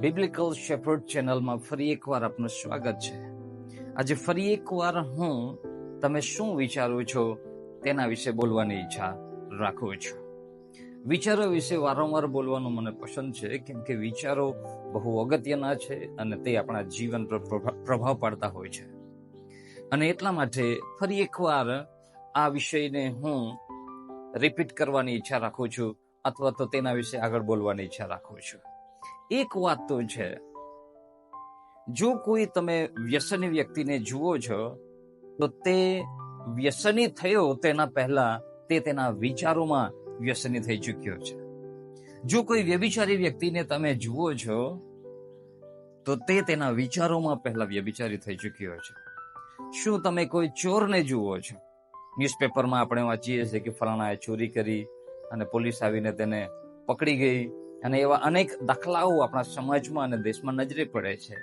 બિબ્લિકલ shepherd ચેનલમાં ફરી એકવાર આપનું સ્વાગત છે. આજે ફરી એકવાર હું તમે શું વિચારો છો તેના વિશે બોલવાની ઈચ્છા રાખું છું. વિચારો વિશે વારંવાર બોલવાનું મને પસંદ છે, કેમ કે વિચારો બહુ અગત્યના છે અને તે આપણા જીવન પર પ્રભા- પ્રભાવ પાડતા હોય છે. અને એટલા માટે ફરી એકવાર આ વિષયને હું રિપીટ કરવાની ઈચ્છા રાખું છું, અથવા તો તેના વિશે આગળ બોલવાની ઈચ્છા રાખું છું. એક વાત તો છે. જો કોઈ તમે વ્યસની વ્યક્તિને જુઓ છો, તો તે વ્યસની થયો તેના પહેલા તે તેના વિચારોમાં વ્યસની થઈ ચૂક્યો છે. જો કોઈ વ્યભિચારી વ્યક્તિને તમે જુઓ છો, તો તે તેના વિચારોમાં પહેલા વ્યભિચારી થઈ ચૂક્યો છે. શું તમે કોઈ ચોરને જુઓ છો? ન્યૂઝપેપરમાં આપણે વાંચીએ છીએ કે ફલાણાએ ચોરી કરી અને પોલીસ આવીને તેને પકડી ગઈ અને એવા અનેક દાખલાઓ આપણા સમાજમાં અને દેશમાં નજરે પડે છે.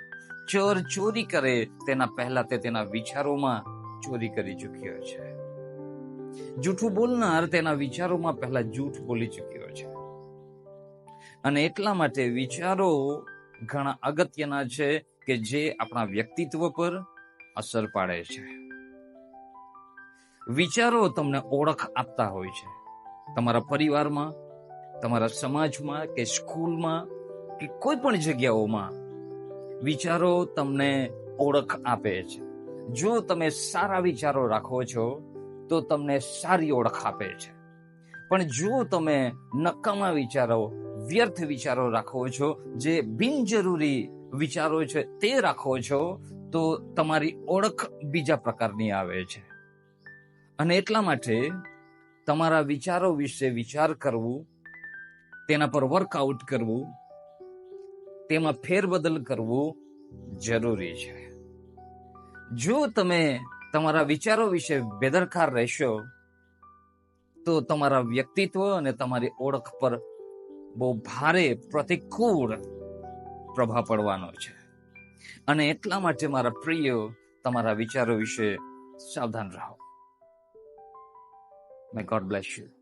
ચોર ચોરી કરે તેના પહેલા તે તેના વિચારોમાં ચોરી કરી ચૂક્યો છે. જૂઠું બોલનાર તેના વિચારોમાં પહેલા જૂઠ બોલી ચૂક્યો છે. અને એટલા માટે વિચારો ઘણા અગત્યના છે કે જે આપણા વ્યક્તિત્વ પર અસર પાડે છે. વિચારો તમને ઓળખ આપતા હોય છે. તમારા પરિવારમાં તમારા સમાજમાં કે સ્કૂલમાં કે કોઈ પણ જગ્યાઓમાં વિચારો તમને ઓળખ આપે છે. જો તમે સારા વિચારો રાખો છો, તો તમને સારી ઓળખ આપે છે. પણ જો તમે નકામા વિચારો, વ્યર્થ વિચારો રાખો છો, જે બિનજરૂરી વિચારો છે તે રાખો છો, તો તમારી ઓળખ બીજા પ્રકારની આવે છે. અને એટલા માટે તમારા વિચારો વિશે વિચાર કરવું તેના પર વર્કઆઉટ કરવું, તેમાં ફેરબદલ કરવું જરૂરી છે. જો તમે તમારા વિચારો વિશે બેદરકાર રહેશો, તો તમારા વ્યક્તિત્વ અને તમારી ઓળખ પર બહુ ભારે પ્રતિકૂળ પ્રભાવ પડવાનો છે. અને એટલા માટે મારા પ્રિય, તમારા વિચારો વિશે સાવધાન રહો. મે ગોડ બ્લેસ યુ